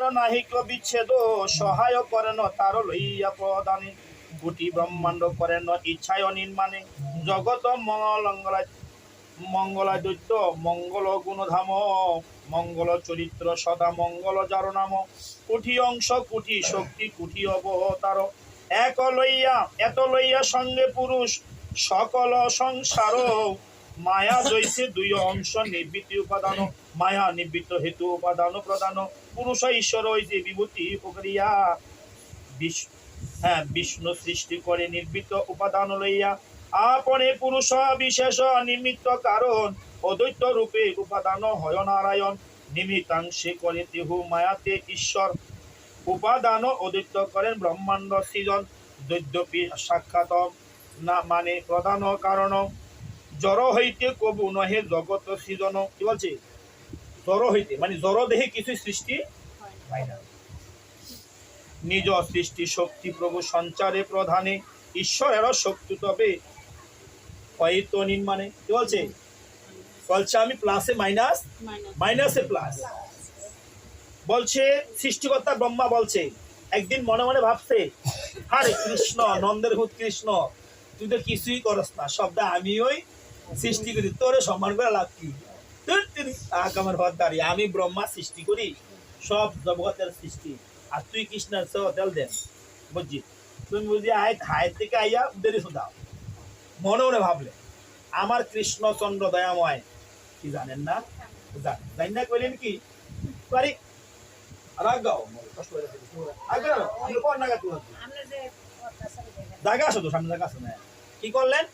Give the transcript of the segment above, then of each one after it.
তার নাহিক বিচ্ছেদ, সহায় করেন তার লইয়া প্রদানে। কোটি ব্রহ্মাণ্ড করেন ইচ্ছায় নির্মাণে জগত মঙ্গলায় মঙ্গলায় দৈত্য মঙ্গল গুণধাম, মঙ্গল চরিত্র সদা মঙ্গল যার নাম কুঠি অংশ, কুঠি শক্তি, কুঠি অবতার। এক লইয়া এত লইয়া সঙ্গে পুরুষ, সকল সংসার। মায়া জৈসে দুই অংশ নিবৃত্তি উপাদান মায়া নিবৃত্ত হেতু উপাদান প্রদান পুরুষ ঈশ্বর ওই যে বিভূতি প্রক্রিয়া হ্যাঁ বিষ্ণু সৃষ্টি করে নির্মিত উপাদান লইয়া। আপনে পুরুষ বিশেষ নিমিত্ত কারণ। অদ্বৈত রূপে উপাদান হয় নারায়ণ নিমিতাংশে করে দেহু মায়াতে ঈশ্বর। উপাদান অদ্বৈত করেন ব্রহ্মাণ্ড সৃজন। দৈদ্যপি সাক্ষাৎ না মানে প্রধান কারণ। জড় হইতে কবু নহে জগত সৃজন কি বলছে? জড় হইতে মানে জড় দেহে কিছু সৃষ্টি হয় না। নিজ সৃষ্টি শক্তি প্রভু সঞ্চারে প্রধানে ঈশ্বরের শক্তি তবে হয়তো নির্মাণে কি বলছে? বলছে আমি প্লাসে মাইনাস মাইনাসে প্লাস বলছে সৃষ্টিকর্তা ব্রহ্মা বলছে একদিন মনে মনে ভাবছে আরে কৃষ্ণ নন্দের ভূত কৃষ্ণ তুই তো কিছুই করস না সবটা আমি ওই সৃষ্টি করি তোরে সম্মান করে লাভ কি? আমার হদ দাঁড়িয়ে আমি ব্রহ্মা সৃষ্টি করি সব জগতের সৃষ্টি। আর তুই কৃষ্ণের সে তেল দেন বুঝছি? তুমি বুঝি আয় হায় থেকে আইয়া উদের দাও মনে মনে ভাবলে আমার কৃষ্ণচন্দ্র দয়াময় কি জানেন না? জানেন না কইলেন কি? পারি? রাগ গাও কষ্ট করে আগে আমি কোন নাগা তুই জায়গা আছে তো সামনে জায়গা না? কি করলেন?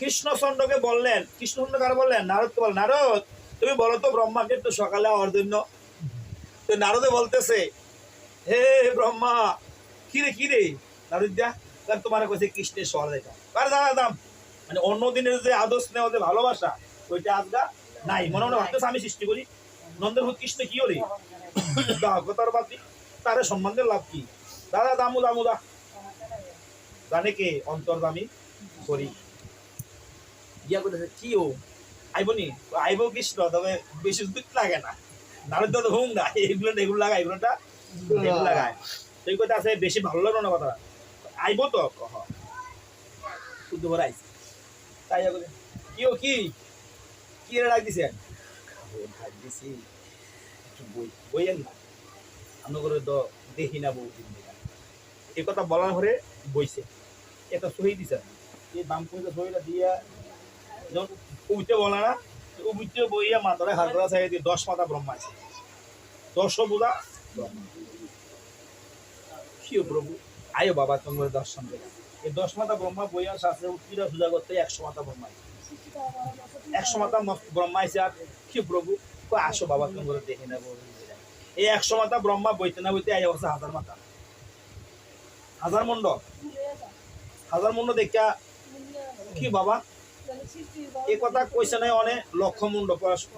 কৃষ্ণচন্দ্রকে বললেন, কৃষ্ণচন্দ্র কার বললেন, নারদকে বল নারদ, তুমি বলো তো ব্রহ্মাকে একটু সকালে হওয়ার তো নারদে বলতেছে, হে ব্রহ্মা কিরে কিরে নারদ দিয়া তার তোমার কাছে কৃষ্ণের সর দেখা কার দাদা দাম মানে অন্য দিনের যে আদর্শ নেওয়া যে ভালোবাসা, ওইটা আজগা নাই। মনে মনে ভাবতেছে, আমি সৃষ্টি করি। নন্দের ভূত কৃষ্ণ কি হলি? তার বাদ তারে সম্মান দিয়ে লাভ কি? দাদা, দামু দামু, দা। জানে কে? অন্তর্দামি করি ইয়া করতেছে, কি ও? আইব নি? আইব কৃষ্ণ তবে বেশি লাগে না। নাহলে তো হুম না এগুলো এগুলো লাগায়, এগুলোটা এগুলো লাগায়। সেই কথা আছে, বেশি ভালো লাগল না কথা আইব তো কহ তাই বলে, কি ও, কি? কি রে ডাক খাব, ডাক দিছি। একটু বই বইয়েন না। আমরা করে তো দেখি না দিন থেকে এই কথা বলার পরে বইছে। এটা সহি দিছে। এই বাম সহিটা দিয়া যখন উইতে বলে না উইতে বইয়া মাথায় হাত চাই দিয়ে দশ মাথা ব্রহ্মা আছে। দশ বুধা কিও প্রভু? আয়ো বাবা, তোমার দর্শন দেবে এই দশ মাথা ব্রহ্মা বইয়া শাস্ত্রে উত্তীরা পূজা করতে একশো মাথা ব্রহ্মা আছে। একশো মাথা ব্রহ্মা আছে আর কি প্রভু? আসো বাবা, তোমার দেখে নেব। এই একশো মাথা ব্রহ্মা বইতে না বইতে আয় অবস্থা হাজার মাথা। হাজার মন্ড? হাজার মন্ড দেখা কি বাবা? এই কথা কইছে নাই অনেক লক্ষ মুন্ড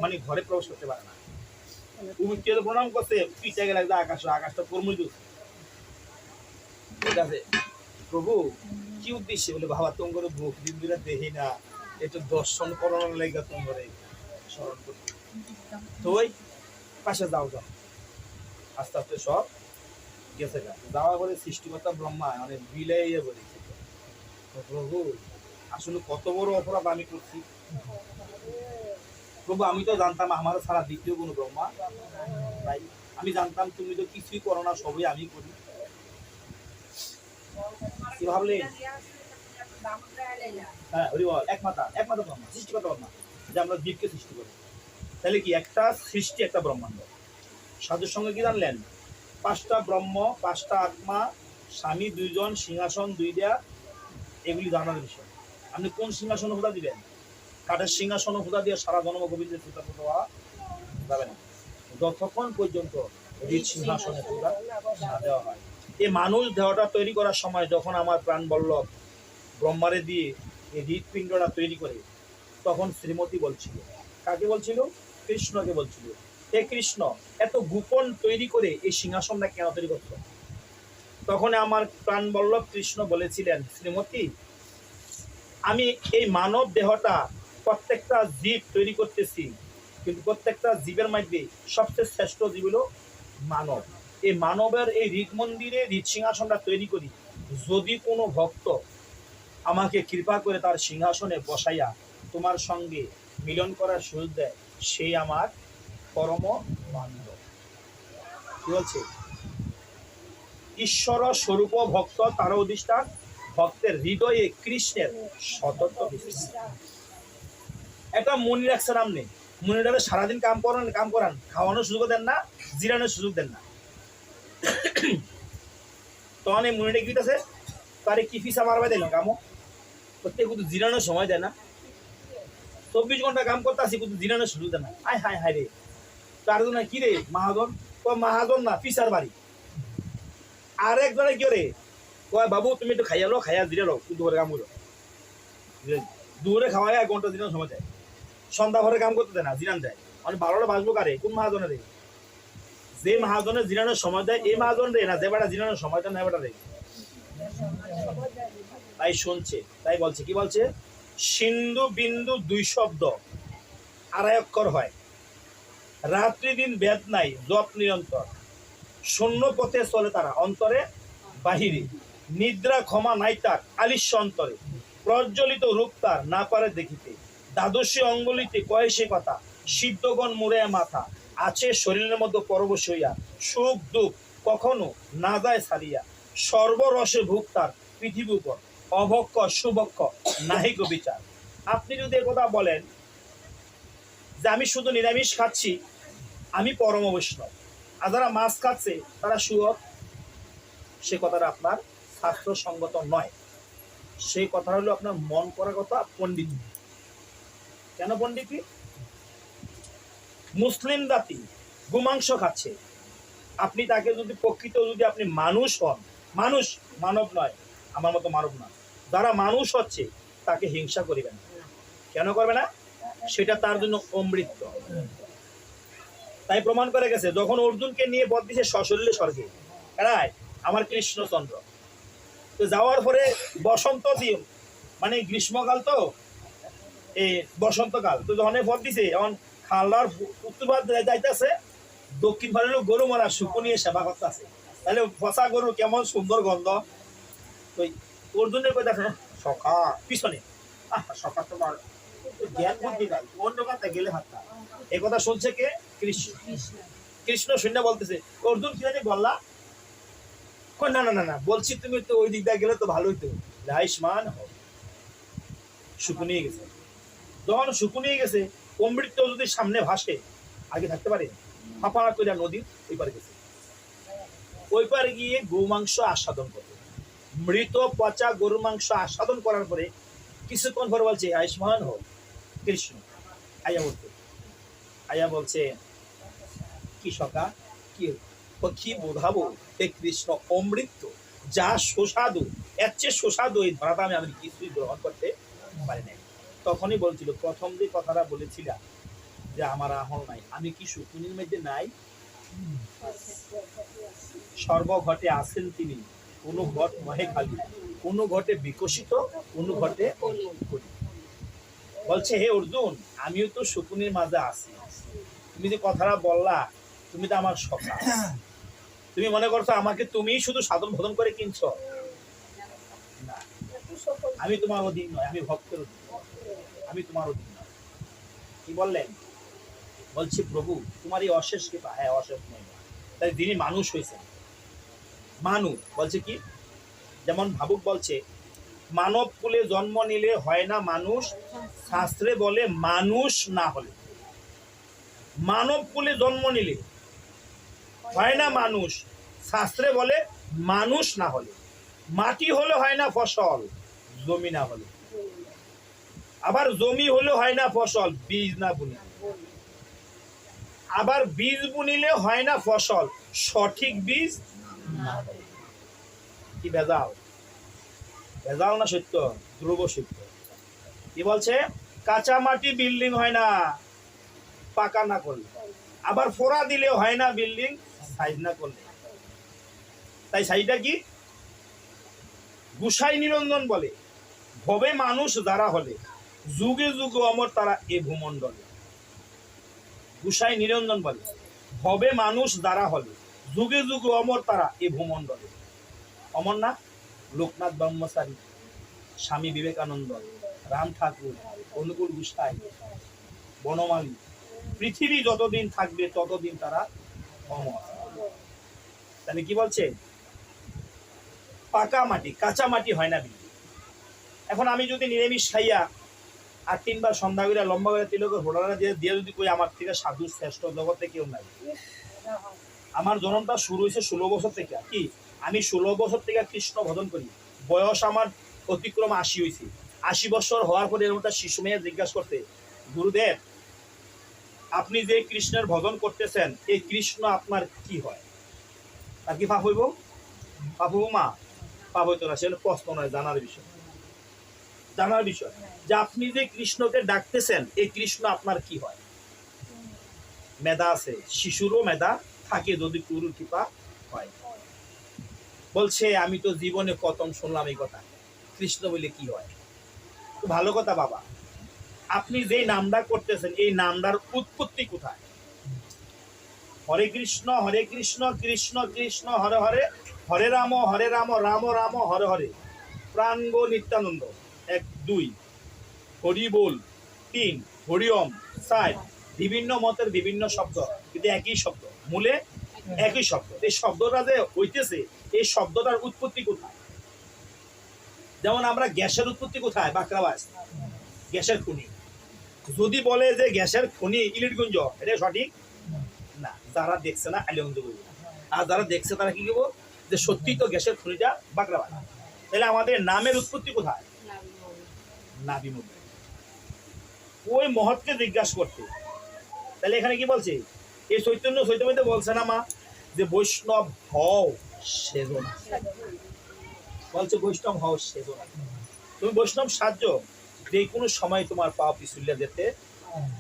মানে ঘরে প্রবেশ করতে পারে না। উমিকে প্রণাম করতে পিছিয়ে গেলে আকাশ, আকাশটা দিচ্ছে ঠিক আছে। প্রভু, কি উদ্দেশ্যে? বলে, বাবা তোমার বুক দিন দিনে দেখি না। একটু দর্শন করানোর লেগে তোমার স্মরণ করি তো ওই পাশে যাও যাও। আস্তে আস্তে সব গেছে যাওয়া করে সৃষ্টিকর্তা ব্রহ্মা মানে বিলাইয়া বলেছে। প্রভু আসলে কত বড় অপরাধ আমি করছি? প্রভু, আমি তো জানতাম আমার ছাড়া দ্বিতীয় কোনো ব্রহ্মা। তাই আমি জানতাম তুমি তো কিছুই করো না, সবই আমি করি। কি ভাবলে? হ্যাঁ হরি বল, এক মাথা এক মাথা ব্রহ্মা, সৃষ্টিকর্তা ব্রহ্মা, যে আমরা জীবকে সৃষ্টি করি। তাহলে কি একটা সৃষ্টি, একটা ব্রহ্মাণ্ড? সাধুর সঙ্গে কি জানলেন? পাঁচটা ব্রহ্ম, পাঁচটা আত্মা, স্বামী, দুইজন, সিংহাসন দুই দেয়া এগুলি জানার বিষয়। আপনি কোন সিংহাসন হুদা দিবেন? কাঠের সিংহাসন হুদা দিয়ে সারা জন্ম গোবিন্দের সুতা দেওয়া যাবে না। যতক্ষণ পর্যন্ত এই সিংহাসনে হুদা না দেওয়া হয়। এই মানুষ দেহটা তৈরি করার সময় যখন আমার প্রাণ বল্লভ ব্রহ্মারে দিয়ে এই হৃৎপিণ্ডটা তৈরি করে, তখন শ্রীমতী বলছিল, কাকে বলছিল? কৃষ্ণকে বলছিল, হে কৃষ্ণ, এত গোপন তৈরি করে এই সিংহাসনটা কেন তৈরি করত তখন আমার প্রাণ বল্লভ কৃষ্ণ বলেছিলেন, শ্রীমতী আমি এই মানব দেহটা প্রত্যেকটা জীব তৈরি করতেছি, কিন্তু প্রত্যেকটা জীবের মধ্যে সবচেয়ে শ্রেষ্ঠ জীব হলো মানব। এই মানবের এই ঋক মন্দিরে ঋক সিংহাসনটা তৈরি করি, যদি কোনো ভক্ত আমাকে কৃপা করে তার সিংহাসনে বসাইয়া তোমার সঙ্গে মিলন করার সুযোগ দেয় সেই আমার পরম বান্ধব কি বলছে? ঈশ্বর স্বরূপ ভক্ত তার অধিষ্ঠান। ভক্তের হৃদয়ে কৃষ্ণের বিশ্বাস একটা মনি রাখছে নামনে মনিটারে সারাদিন কাম করান কাম করান। খাওয়ানোর সুযোগ দেন না, জিরানোর সুযোগ দেন না। তখন এই মনিটা কি আছে তারে কি ফিসা মারবা দিল কামো? প্রত্যেক কিন্তু জিরানোর সময় দেয় না। চব্বিশ ঘণ্টা কাম করতে আসি, কিন্তু জিরানোর সুযোগ দেয় না। আয়, হায় হায় রে। তার জন্য কি রে, মাহাজন? ও মাহাজন না ফিসার বাড়ি। আর একজনে কি রে? কয়, বাবু, তুমি একটু খাইয়া লো খাইয়া দিলে লো করে কাম করো। দুপুরে খাওয়াই এক ঘণ্টা, দিনের সময় দেয় সন্ধ্যা ভরে কাম করতে দেয় না, জিরান দেয় মানে বারোটা বাজবো কারে? কোন মহাজনের রে? যে মহাজনের জিরানোর সময় দেয় এই মহাজন রে না, যে বেটা জিরানোর সময় দেয় না বেটা রে। তাই শুনছে, তাই বলছে, কি বলছে? সিন্ধু বিন্দু দুই শব্দ আড়াই অক্ষর হয়। রাত্রি দিন বেদ নাই, জপ নিরন্তর। শূন্য পথে চলে তারা, অন্তরে বাহিরে। নিদ্রা ক্ষমা নাই তার আলিস্য অন্তরে। প্রজ্বলিত রূপ তার, না পারে দেখিতে। দ্বাদশী অঙ্গলিতে কয়ে সে কথা? সিদ্ধগণ মুড়ে মাথা, আছে শরীরের মধ্যে পরবশ হইয়া। সুখ, দুঃখ কখনো না যায় ছাড়িয়া। সর্বরসে ভুক তার পৃথিবী উপর অভক্ষ, সুভক্ষ নাহিক বিচার। আপনি যদি কথা বলেন যে আমি শুধু নিরামিষ খাচ্ছি, আমি পরম বৈষ্ণব আর যারা মাছ খাচ্ছে, তারা সুয়ক সে কথাটা আপনার শাস্ত্রসঙ্গত নয়। সেই কথা হলো আপনার মন করা কথা, পণ্ডিত কেন পণ্ডিতি মুসলিম জাতি গোমাংস খাচ্ছে। আপনি তাকে যদি প্রকৃত যদি আপনি মানুষ হন, মানুষ মানব নয়, আমার মতো মানব না। যারা মানুষ হচ্ছে, তাকে হিংসা করিবেন কেন করবে না? সেটা তার জন্য অমৃত। তাই প্রমাণ করে গেছে, যখন অর্জুনকে নিয়ে পথ দিছে সশরীরে স্বর্গে রায় আমার কৃষ্ণচন্দ্র। তো যাওয়ার পরে বসন্ত দিন। মানে গ্রীষ্মকাল তো? এই বসন্তকাল। তো যখন পথ দিছে। এখন খালদার উত্তর ভারত যাইতেছে দক্ষিণ ভারত গরু মারা শুকুনিয়ে সেবা করতেছে। তাহলে ফসা গরু কেমন সুন্দর গন্ধ? তো অর্জুনের কথা দেখো? সখা। পিছনে। আহ সখা তোমার জ্ঞান বুদ্ধি নাই। অন্য কথা গেলে হাতটা কথা শুনছে কে? কৃষ্ণ। কৃষ্ণ শূন্য বলতেছে। অর্জুন কি জানি বললা? না না না না, বলছি তুমি তো ওই দিক দিয়ে গেলে তো ভালোই তো। শুকুনিয়ে গেছে। যখন শুকুনিয়ে গেছে, অমৃত যদি সামনে ভাসে, আগে থাকতে পারে? ফাঁপা করে নদীর ওই পারে গেছে। ওই পারে গিয়ে গৌমাংস আস্বাদন করবে। মৃত পচা গরু মাংস আস্বাদন করার পরে কিছুক্ষণ পর বলছে আয়ুষ্মান হোক কৃষ্ণ আয়া বলতে আয়া বলছে, কি সকা কি কি বোঝাবো হে কৃষ্ণ অমৃত যা সুস্বাদু। এর চেয়ে সুস্বাদু এই ধরাটা আমি কিছুই গ্রহণ করতে পারি নাই। তখনই বলছিল, প্রথম যে কথাটা বলেছিলাম যে আমার আহল নাই, আমি কি শুকুনির মধ্যে নাই? সর্বঘটে আছেন তিনি, কোনো ঘট মহে খালি, কোন ঘটে বিকশিত, কোন ঘটে। বলছে, হে অর্জুন, আমিও তো শকুনির মাঝে আছি। তুমি যে কথাটা বললা, তুমি তো আমার সখা। তুমি মনে করছ আমাকে তুমি শুধু সাধন ভোধন করে কিনছো? আমি তোমার অধীন নয়, আমি ভক্তের অধীন। আমি তোমার অধীন নয়। কি বললেন? বলছি, প্রভু, তোমার এই অশেষ কৃপা। হ্যাঁ অশেষ নয় তাই তিনি মানুষ হয়েছেন মানুষ বলছে কি? যেমন ভাবুক বলছে, মানব কুলে জন্ম নিলে হয় না মানুষ, শাস্ত্রে বলে মানুষ না হলে। মানব কুলে জন্ম নিলে হয় না মানুষ। শাস্ত্রে বলে, মানুষ না হলে। মাটি হলে হয় না ফসল, জমি না হলে। আবার জমি হলে হয় না ফসল, বীজ না বুনি। আবার বীজ বুনিলে হয় না ফসল, সঠিক বীজ কি ভেজাল? ভেজাল না সত্য? ধ্রুব সত্য। কি বলছে? কাঁচা মাটি বিল্ডিং হয় না, পাকা না করলে। আবার ফোড়া দিলে হয় না বিল্ডিং সাইজ না করলে। তাই সাইজটা কি? গুসাই নিরঞ্জন বলে, ভবে মানুষ যারা হলে, যুগে যুগে অমর তারা এ ভূমণ্ডলে। গুসাই নিরঞ্জন বলে, ভবে মানুষ হলে, যুগে যুগে অমর তারা এই ভূমণ্ডলে। অমর না? লোকনাথ ব্রহ্মচারী, স্বামী বিবেকানন্দ, রাম ঠাকুর, অনুকূল গুসাই, বনমালী, পৃথিবী যতদিন থাকবে ততদিন তারা অমর। তাহলে কি বলছে? পাকা মাটি, কাঁচা মাটি হয় না বিলি। এখন আমি যদি নিরামিষ খাইয়া আর তিনবার সন্ধ্যা করে লম্বা করে তিলকের হোটালে দিয়ে দিয়ে যদি কই আমার থেকে সাধু শ্রেষ্ঠ জগতে কেউ নাই। আমার জন্মটা শুরু হয়েছে ষোলো বছর থেকে। কি? আমি ষোলো বছর থেকে কৃষ্ণ ভজন করি। বয়স আমার অতিক্রম আশি হয়েছে আশি বছর হওয়ার পরে এরকম শিশু মেয়ে জিজ্ঞাসা করতে গুরুদেব, আপনি যে কৃষ্ণের ভজন করতেছেন, এই কৃষ্ণ আপনার কি হয়? আর কি পাপ হইব? পাপ হইব মা? পাপ হইতো না সেটা প্রশ্ন নয়, জানার বিষয়। জানার বিষয়। যে আপনি যে কৃষ্ণকে ডাকতেছেন, এই কৃষ্ণ আপনার কি হয়? মেধা আছে, শিশুরও মেধা থাকে যদি গুরুর কৃপা হয়। বলছে, আমি তো জীবনে প্রথম শুনলাম এই কথা। কৃষ্ণ বলে কি হয়? ভালো কথা, বাবা। আপনি যে নামটা করতেছেন, এই নামটার উৎপত্তি কোথায়? হরে কৃষ্ণ হরে কৃষ্ণ কৃষ্ণ কৃষ্ণ, হরে হরে হরে রাম হরে রাম রাম রাম, হরে হরে। প্রাঙ্গ নিত্যানন্দ, এক, দুই। হরি বল, তিন। হরিওম সাই বিভিন্ন মতের বিভিন্ন শব্দ, কিন্তু একই শব্দ। মূলে একই শব্দ। এই শব্দটা যে হইতেছে, এই শব্দটার উৎপত্তি কোথায়? যেমন আমরা গ্যাসের উৎপত্তি কোথায়? বাঁকড়াবাস গ্যাসের খনি। যদি বলে যে গ্যাসের খনি ইলিটগঞ্জ, এটা সঠিক? না, যারা দেখছে না বলবে আর যারা দেখছে, তারা কি বলব যে সত্যি তো গ্যাসের খনিটা বাঁকড়াবাস তাহলে আমাদের নামের উৎপত্তি কোথায়? নাবি মুদ্রা ওই মহৎকে জিজ্ঞাসা করতে। তাহলে এখানে কি বলছে? এই চৈতন্য চৈতন্যতে বলছে না মা, যে বৈষ্ণব হও সেজো না বলছে বৈষ্ণব হও সেজো না তুমি বৈষ্ণব সাহায্য যে কোনো সময় তোমার পা পিছুলিয়া যেতে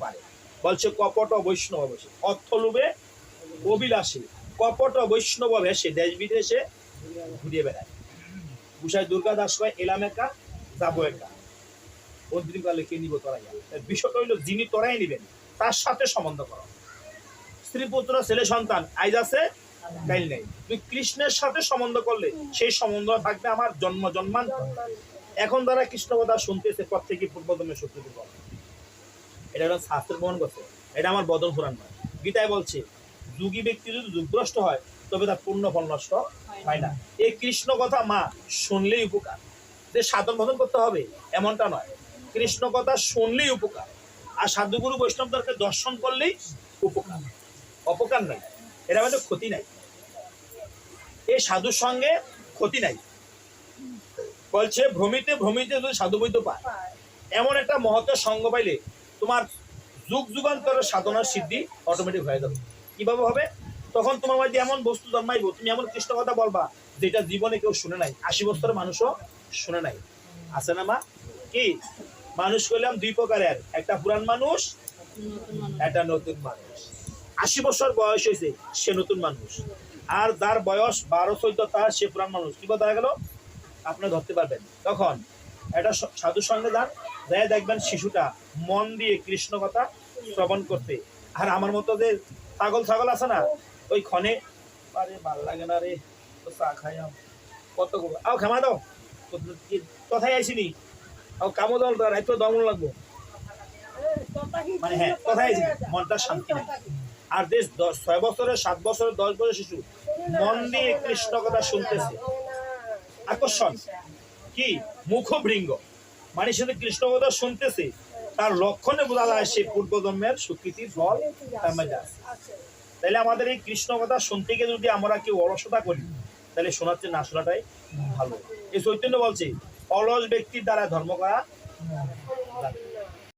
পারে। বলছে কপট বৈষ্ণব বসে। অর্থ লোভে অবিলাসী কপট বৈষ্ণব ভেসে দেশ বিদেশে ঘুরিয়ে বেড়ায়। গুসাই দুর্গা দাস কয়, এলাম একা, যাব একা। অন্তিমকালে কে নিব তোরাই বিষয়টা হইল, যিনি তোরাই নিবেন, তার সাথে সম্বন্ধ করো। স্ত্রী, পুত্র, ছেলে, সন্তান, আইজ আছে, কাইল নেই। তুই কৃষ্ণের সাথে সম্বন্ধ করলে, সেই সম্বন্ধ থাকবে আমার জন্ম জন্মান এখন যারা কৃষ্ণ কথা শুনতেছে প্রত্যেকে পূর্বদমে বলে। এটা হলো শাস্ত্রের প্রমাণ করছে। এটা আমার বদল পুরাণ নয়। গীতায় বলছে যুগী ব্যক্তি যদি যুগগ্রস্ত হয় তবে তার পূর্ণ ফল নষ্ট হয় না। এই কৃষ্ণ কথা মা শুনলেই উপকার। যে সাধন ভজন করতে হবে এমনটা নয়। কৃষ্ণ কথা শুনলেই উপকার। আর সাধুগুরু বৈষ্ণবদেরকে দর্শন করলেই উপকার। অপকার নাই এর আমাদের ক্ষতি নাই। এই সাধুর সঙ্গে ক্ষতি নাই। বলছে ভ্রমিতে ভ্রমিতে যদি সাধু বৈদ্য পায় এমন একটা মহত্বের সঙ্গ পাইলে তোমার যুগ যুগান্তরের সাধনার সিদ্ধি অটোমেটিক হয়ে যাবে। কীভাবে হবে? তখন তোমার মধ্যে এমন বস্তু জন্মাইব, তুমি এমন কৃষ্ণ কথা বলবা, যেটা জীবনে কেউ শুনে নাই। আশি বছরের মানুষও শুনে নাই। আছে না, মা? কি? মানুষ করলাম দুই প্রকারের। একটা পুরান মানুষ, একটা নতুন মানুষ। আশি বছর বয়স হয়েছে, সে নতুন মানুষ। আর যার বয়স বারো চোদ্দ তার সে পুরান মানুষ। কি বলা গেল? আপনি ধরতে পারবেন। তখন, একটা স- সাধুর সঙ্গে যান যাই দেখবেন শিশুটা মন দিয়ে কৃষ্ণ কথা শ্রবণ করতে। আর আমার মতো যে ছাগল ছাগল আছে না, ওই ক্ষণে, আরে ভালো লাগে না রে, তো চা খাই কত আও ক্ষমা দাও। তো- কোথায় আইসিনি আও কামো দল রাইতো দমন লাগবো। মানে হ্যাঁ কোথায় আইসিনি মনটা শান্তি নেই। আর দশ ছয় বছরের, সাত বছরের, দশ বছরের শিশু মন দিয়ে কৃষ্ণ কথা শুনতেছে। আকর্ষণ। কি? মুখভৃঙ্গ মানে সে কৃষ্ণ কথা শুনতেছে, তার লক্ষণে বোঝা যায় সে পূর্বজন্মের সুকৃতি ফল তাহলে আমাদের এই কৃষ্ণ কথা শুনতে গিয়ে যদি আমরা কেউ অলসতা করি তাহলে শোনাচ্ছে না, শোনাটাই ভালো এই চৈতন্য বলছে, অলস ব্যক্তির দ্বারা ধর্ম করা।